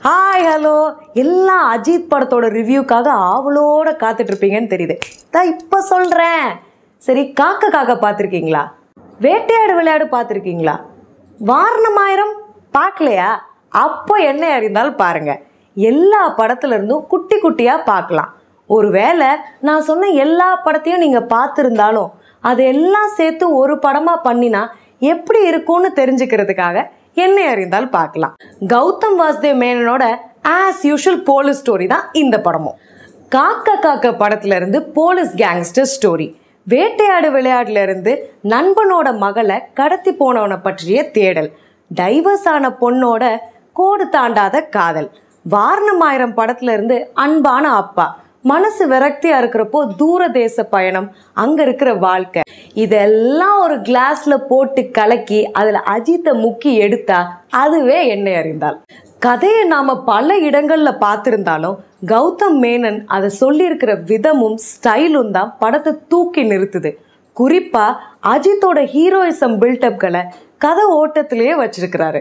Hi hello எல்லாம் அஜித் படத்தோட ரிவ்யூக்காக அவளோட காத்துட்டு இருப்பீங்கன்னு தெரியுது. தான் இப்போ சொல்கிறேன் சரி காக்க காக்க பார்த்துருக்கீங்களா வேட்டையாடு விளையாடு பார்த்துருக்கீங்களா வாரணமாயிரம் பார்க்கலையா அப்போ என்ன அறிந்தாலும் பாருங்கள் எல்லா படத்துலேருந்தும் குட்டி குட்டியாக பார்க்கலாம் ஒருவேளை நான் சொன்ன எல்லா படத்தையும் நீங்கள் பார்த்துருந்தாலும் அது எல்லாம் சேர்த்து ஒரு படமாக பண்ணினா எப்படி இருக்கும்னு தெரிஞ்சுக்கிறதுக்காக என்னை அறிந்தால் பார்க்கலாம். கௌதம் வாசுதேவ் மேனனோட ஆஸ் யூஷுவல் போலீஸ் ஸ்டோரி தான் இந்த படமும். காக்க காக்க படத்துல இருந்து போலீஸ் கேங்ஸ்டர் ஸ்டோரி வேட்டையாடு விளையாடுல இருந்து நண்பனோட மகளை கடத்தி போனவனை பற்றிய தேடல். டைவர்ஸ் ஆன பொண்ணோட கோடு தாண்டாத காதல். வாரணம் ஆயிரம் படத்துல இருந்து அன்பான அப்பா. மனசு விரக்தியா இருக்கிறப்போ தூர தேச பயணம் அங்க இருக்கிற வாழ்க்கை. இதெல்லாம் ஒரு கிளாஸ்ல போட்டு கலக்கி அதுல அஜித்தை முக்கி எடுத்தா அதுவே என்னை அறிந்தால் கதையை நாம பல இடங்கள்ல பார்த்திருந்தாலும் கௌதம் மேனன் அதை சொல்லியிருக்கிற விதமும் ஸ்டைலும் தான் படத்தை தூக்கி நிறுத்துது. குறிப்பா அஜித்தோட ஹீரோயிசம் பில்டப்களை கதை ஓட்டத்திலேயே வச்சிருக்கிறாரு.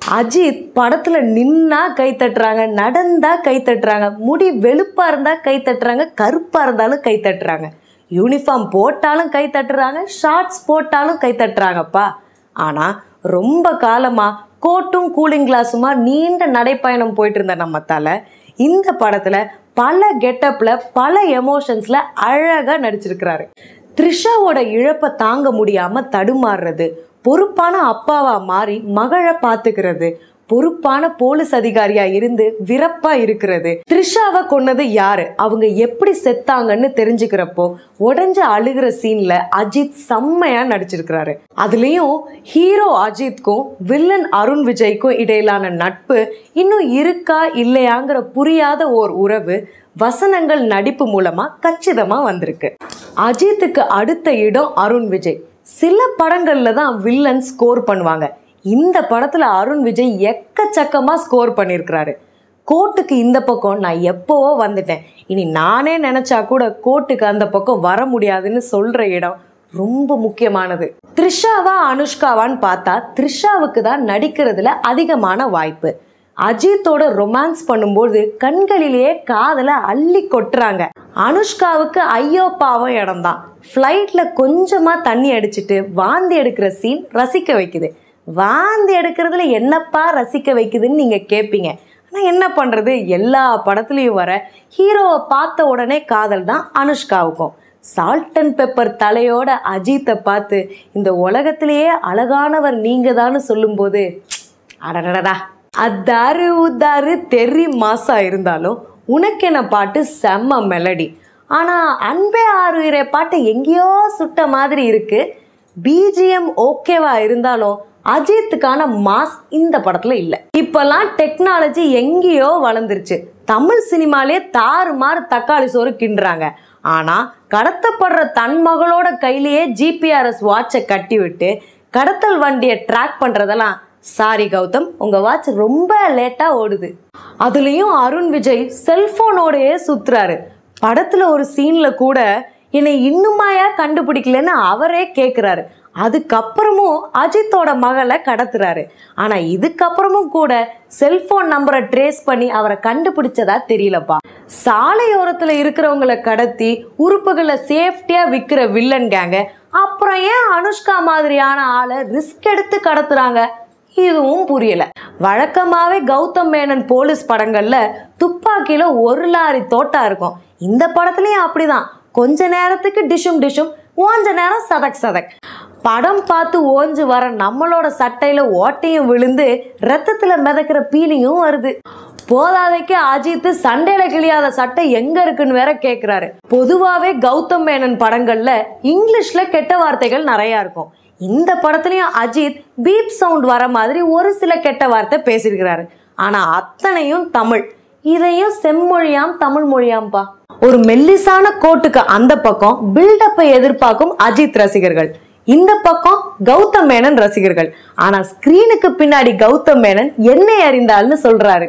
அஜித் படத்துல நின்னா கை தட்டுறாங்க நடந்தா கை தட்டுறாங்க முடி வெளுப்பா இருந்தா கை தட்டுறாங்க கருப்பா இருந்தாலும் கை தட்டுறாங்க. யூனிஃபார்ம் போட்டாலும் கை தட்டுறாங்க ஷார்ட்ஸ் போட்டாலும் கை தட்டுறாங்கப்பா. ஆனா ரொம்ப காலமா கோட்டும் கூலிங் கிளாஸுமா நீண்ட நடைப்பயணம் போயிட்டு இருந்த நம்ம தலை இந்த படத்துல பல கெட்டப்ல பல எமோஷன்ஸ்ல அழகா நடிச்சிருக்கிறாரு. த்ரிஷாவோட இழப்பை தாங்க முடியாம தடுமாறுறது பொறுப்பான அப்பாவா மாறி மகளை பாத்துக்கிறது பொறுப்பான போலீஸ் அதிகாரியா இருந்து விரப்பா இருக்கிறது. த்ரிஷாவை கொன்னது யாரு? அவங்க எப்படி செத்தாங்கன்னு தெரிஞ்சுக்கிறப்போ உடஞ்ச அழுகிற சீன்ல அஜித் செம்மையா நடிச்சிருக்கிறாரு. அதுலயும் ஹீரோ அஜித்க்கும் வில்லன் அருண் விஜய்க்கும் இடையிலான நட்பு இன்னும் இருக்கா இல்லையாங்கிற புரியாத ஓர் உறவு வசனங்கள் நடிப்பு மூலமா கச்சிதமா வந்திருக்கு. அஜித்துக்கு அடுத்த இடம் அருண் விஜய். சில படங்களில் தான் வில்லன் ஸ்கோர் பண்ணுவாங்க. இந்த படத்தில் அருண் விஜய் எக்கச்சக்கமாக ஸ்கோர் பண்ணியிருக்கிறாரு கோர்ட்டுக்கு இந்த பக்கம் நான் எப்போவோ வந்துட்டேன். இனி நானே நினச்சா கூட கோர்ட்டுக்கு அந்த பக்கம் வர முடியாதுன்னு சொல்கிற இடம் ரொம்ப முக்கியமானது. த்ரிஷாவா அனுஷ்காவான்னு பார்த்தா த்ரிஷாவுக்கு தான் நடிக்கிறதுல அதிகமான வாய்ப்பு. அஜித்தோட ரொமான்ஸ் பண்ணும்போது கண்களிலேயே காதலை அள்ளி கொட்டுறாங்க. அனுஷ்காவுக்கு ஐயோ பாவம் இடம்தான். ஃப்ளைட்டில் கொஞ்சமாக தண்ணி அடிச்சுட்டு வாந்தி எடுக்கிற சீன் ரசிக்க வைக்குது. வாந்தி எடுக்கிறதுல என்னப்பா ரசிக்க வைக்குதுன்னு நீங்கள் கேட்பீங்க ஆனால் என்ன பண்ணுறது எல்லா படத்துலையும் வர ஹீரோவை பார்த்த உடனே காதல் தான் அனுஷ்காவுக்கும். சால்ட் அண்ட் பெப்பர் தலையோட அஜித்தை பார்த்து இந்த உலகத்திலேயே அழகானவர் நீங்கள் தான் சொல்லும்போது அடடடா அத்தாரு உத்தாரு தெரி மாசா இருந்தாலும் உனக்கென பாட்டு செம்ம மெலடி ஆனா அன்பே ஆறுகிற பாட்டு எங்கேயோ சுட்ட மாதிரி இருக்கு. பிஜிஎம் ஓகேவா இருந்தாலும் அஜித்துக்கான மாஸ் இந்த படத்துல இல்ல. இப்பெல்லாம் டெக்னாலஜி எங்கேயோ வளர்ந்துருச்சு. தமிழ் சினிமாலே தாறுமாறு தக்காளி சோறு கிண்டுறாங்க. ஆனா கடத்தப்படுற தன் மகளோட கையிலேயே ஜிபிஆர்எஸ் வாட்சை கட்டி விட்டு கடத்தல் வண்டியை ட்ராக் பண்றதெல்லாம் சாரி கௌதம். உங்க வாட்ச் ரொம்ப லேட்டா ஓடுது. அதுலயும் அருண் விஜய் செல்போனோடயே சுத்துறாரு. படத்துல ஒரு சீன்ல கூட என்னை இன்னுமாயா கண்டுபிடிக்கலன்னு அவரே கேக்குறாரு. அதுக்கப்புறமும் அஜித்தோட மகளை கடத்துறாரு. ஆனா இதுக்கப்புறமும் கூட செல்போன் நம்பரை ட்ரேஸ் பண்ணி அவரை கண்டுபிடிச்சதா தெரியலப்பா. சாலையோரத்துல இருக்கிறவங்கள கடத்தி உறுப்புகளை சேஃப்டியா விற்கிற வில்லன் கேங்க அப்புறம் ஏன் அனுஷ்கா மாதிரியான ஆளை ரிஸ்க் எடுத்து கடத்துறாங்க? இதுவும் புரியல. வழக்கமாவே கௌதம் மேனன் போலீஸ் படங்கள்ல துப்பாக்கியில ஒரு லாரி தோட்டா இருக்கும். இந்த படத்துலயும் அப்படிதான். கொஞ்ச நேரத்துக்கு டிஷும் டிஷும் ஓஞ்ச நேரம் சதக் சதக். படம் பார்த்து ஓஞ்சு வர நம்மளோட சட்டையில ஓட்டையும் விழுந்து ரத்தத்துல மிதக்கிற பீலியும் வருது. போதாதைக்கு அஜித் சண்டையில கிழியாத சட்டை எங்க இருக்குன்னு வேற கேக்குறாரு. பொதுவாவே கௌதம் மேனன் படங்கள்ல இங்கிலீஷ்ல கெட்ட வார்த்தைகள் நிறைய இருக்கும். இந்த படத்துலயும் அஜித் பீப் சவுண்ட் வர மாதிரி ஒரு சில கெட்ட வார்த்தை பேசியிருக்கிறாரு. ஆனா அத்தனையும் தமிழ். இதையும் செம்மொழியாம் தமிழ் மொழியாம்பா ஒரு மெல்லிசான கோட்டுக்கு அந்த பக்கம் பில்டப்பை எதிர்பார்க்கும் அஜித் ரசிகர்கள். இந்த பக்கம் கௌதம் மேனன் ரசிகர்கள். ஆனா ஸ்கிரீனுக்கு பின்னாடி கௌதம் மேனன் என்னை அறிந்தால்னு சொல்றாரு.